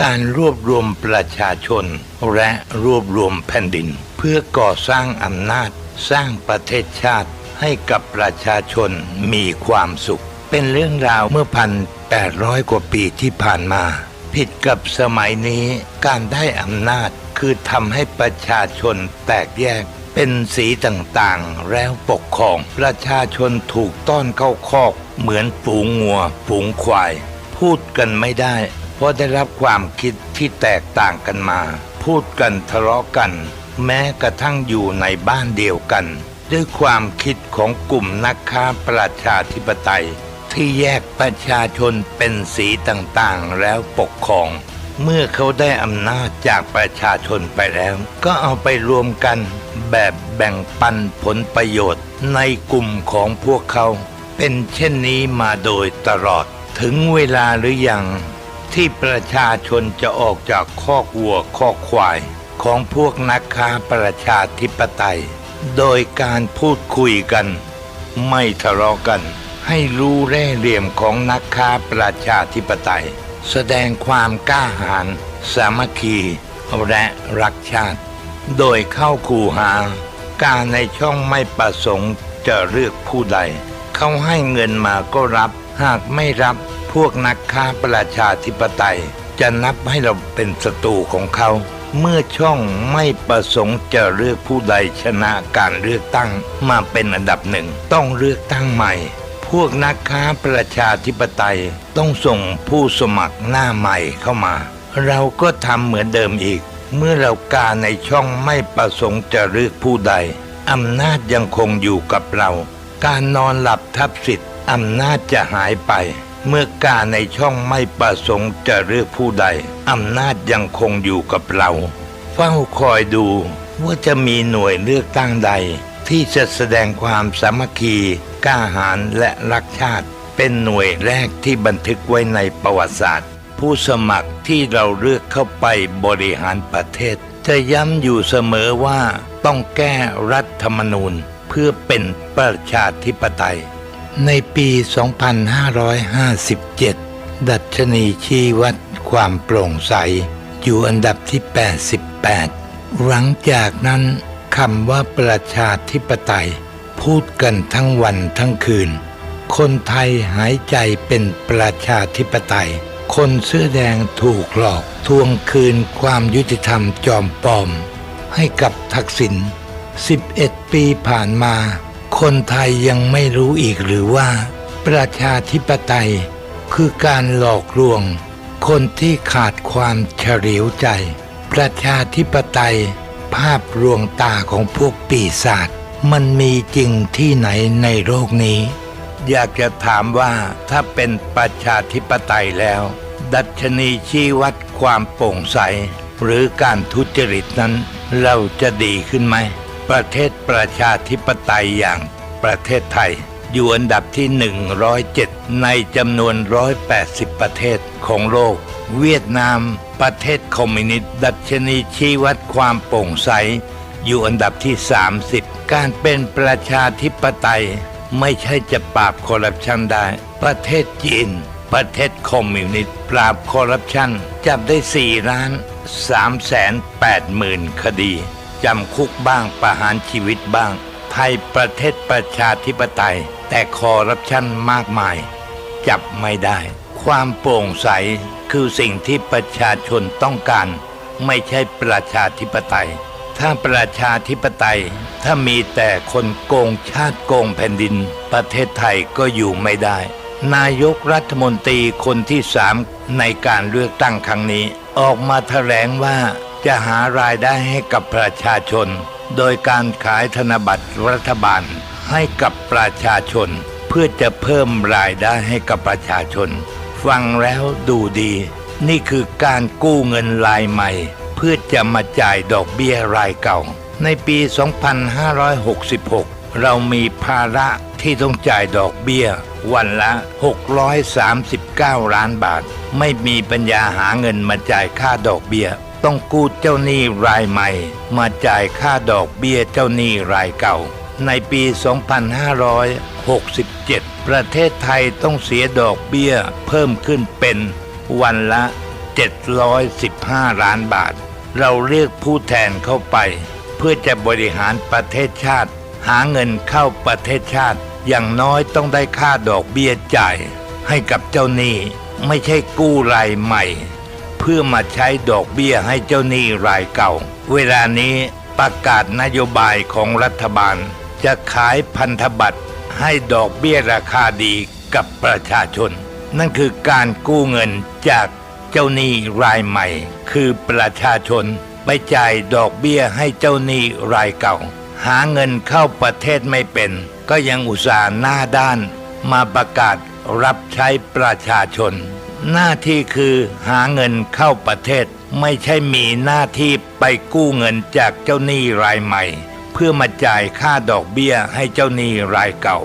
การรวบรวมประชาชน และรวบรวมแผ่นดิน เพื่อก่อสร้างอำนาจ สร้างประเทศชาติให้กับประชาชนมีความสุข เป็นเรื่องราวเมื่อพันแปดร้อยกว่าปีที่ผ่านมา ผิดกับสมัยนี้การได้อำนาจคือทำให้ประชาชนแตกแยกเป็นสีต่างๆ แล้วปกครอง ประชาชนถูกต้อนเข้าคอก เหมือนฝูงงัวฝูงควาย พูดกันไม่ได้ เพราะได้รับความคิดที่แตกต่างกันมา พูดกันทะเลาะกัน แม้กระทั่งอยู่ในบ้านเดียวกัน ด้วยความคิดของกลุ่มนักค้าประชาธิปไตย ที่แยกประชาชนเป็นสีต่างๆแล้วปกครอง เมื่อเขาได้อำนาจจากประชาชนไปแล้ว ก็เอาไปรวมกันแบบแบ่งปันผลประโยชน์ในกลุ่มของพวกเขา เป็นเช่นนี้มาโดยตลอดถึงเวลาหรือยัง ที่ประชาชนจะออกจากคอกวัวคอกควาย ของพวกนักค้าประชาธิปไตย โดยการพูดคุยกัน ไม่ทะเลาะกัน ให้รู้เร่เหลี่ยมของนักค้าประชาธิปไตย แสดงความกล้าหาญสามัคคีและรักชาติ โดยเข้าคูหา การในช่องไม่ประสงค์จะเลือกผู้ใด เขาให้เงินมาก็รับ หากไม่รับ พวกนักค้าประชาธิปไตย จะนับให้เราเป็นศัตรูของเขา เมื่อช่องไม่ประสงค์จะเลือกผู้ใดชนะการเลือกตั้งมาเป็นอันดับหนึ่ง ต้องเลือกตั้งใหม่ พวกนักค้าประชาธิปไตยต้องส่งผู้สมัครหน้าใหม่เข้ามา เราก็ทำเหมือนเดิมอีก เมื่อเราการในช่องไม่ประสงค์จะเลือกผู้ใดอำนาจยังคงอยู่กับเรา การนอนหลับทับสิทธิ์อำนาจจะหายไป เมื่อการในช่องไม่ประสงค์จะเลือกผู้ใดอำนาจยังคงอยู่กับเรา เฝ้าคอยดูว่าจะมีหน่วยเลือกตั้งใด ที่จะแสดงความสามัคคีกล้าหาญและรักชาติ เป็นหน่วยแรกที่บันทึกไว้ในประวัติศาสตร์ ผู้สมัครที่เราเลือกเข้าไปบริหารประเทศ จะย้ำอยู่เสมอว่าต้องแก้รัฐธรรมนูญเพื่อเป็นประชาธิปไตย ในปี 2557 ดัชนีชี้วัดความโปร่งใส อยู่อันดับที่ 88 หลังจากนั้นคำว่าประชาธิปไตย พูดกันทั้งวันทั้งคืน คนไทยหายใจเป็นประชาธิปไตย คนเสื้อแดงถูกหลอกทวงคืนความยุติธรรมจอมปลอม ให้กับทักษิณ11 ปีผ่านมา คนไทยยังไม่รู้อีกหรือว่า ประชาธิปไตย คือการหลอกลวง คนที่ขาดความเฉลียวใจ ประชาธิปไตย ภาพลวงตาของพวกปีศาจมันมีจริงที่ไหนในโลกนี้ อยากจะถามว่าถ้าเป็นประชาธิปไตยแล้ว ดัชนีชี้วัดความโปร่งใส หรือการทุจริตนั้นเราจะดีขึ้นไหม ประเทศประชาธิปไตยอย่างประเทศไทย อยู่อันดับที่ 107 ในจำนวน 180 ประเทศของโลก เวียดนาม ประเทศคอมมิวนิสต์ดัชนีชี้วัดความโปร่งใส อยู่อันดับที่ 30 การเป็นประชาธิปไตย ไม่ใช่จะปราบคอร์รัปชันได้ ประเทศจีน ประเทศคอมมิวนิสต์ปราบคอร์รัปชันจับได้4ล้าน3แสน8หมื่นคดี จำคุกบ้างประหารชีวิตบ้าง ไทยประเทศประชาธิปไตย แต่คอร์รัปชันมากมาย จับไม่ได้ ความโปร่งใสคือสิ่งที่ประชาชนต้องการ ไม่ใช่ประชาธิปไตย ถ้าประชาธิปไตย ถ้ามีแต่คนโกงชาติโกงแผ่นดิน ประเทศไทยก็อยู่ไม่ได้ นายกรัฐมนตรีคนที่สามในการเลือกตั้งครั้งนี้ ออกมาแถลงว่า จะหารายได้ให้กับประชาชน โดยการขายธนบัตรรัฐบาลให้กับประชาชน เพื่อจะเพิ่มรายได้ให้กับประชาชน ฟังแล้วดูดี นี่คือการกู้เงินรายใหม่ เพื่อจะมาจ่ายดอกเบี้ยรายเก่า ในปี 2566 เรามีภาระที่ต้องจ่ายดอกเบี้ย วันละ 639 ล้านบาท ไม่มีปัญญาหาเงินมาจ่ายค่าดอกเบี้ย ต้องกู้เจ้าหนี้รายใหม่ มาจ่ายค่าดอกเบี้ยเจ้าหนี้รายเก่า ในปี 2567 ประเทศไทยต้องเสียดอกเบี้ยเพิ่มขึ้นเป็นวันละ 715 ล้านบาท เราเรียกผู้แทนเข้าไป เพื่อจะบริหารประเทศชาติ หาเงินเข้าประเทศชาติ อย่างน้อยต้องได้ค่าดอกเบี้ยจ่าย ให้กับเจ้าหนี้ไม่ใช่กู้รายใหม่ พื่อมาใช้ดอกเบี้ยให้เจ้าหนี้รายเก่า เวลานี้ประกาศนโยบายของรัฐบาล จะขายพันธบัตรให้ดอกเบี้ยราคาดีกับประชาชน นั่นคือการกู้เงินจากเจ้าหนี้รายใหม่ คือประชาชน ไปจ่ายดอกเบี้ยให้เจ้าหนี้รายเก่า หาเงินเข้าประเทศไม่เป็น ก็ยังอุตส่าห์หน้าด้าน มาประกาศรับใช้ประชาชน หน้าที่คือหาเงินเข้าประเทศ ไม่ใช่มีหน้าที่ไปกู้เงินจากเจ้าหนี้รายใหม่ เพื่อมาจ่ายค่าดอกเบี้ยให้เจ้าหนี้รายเก่า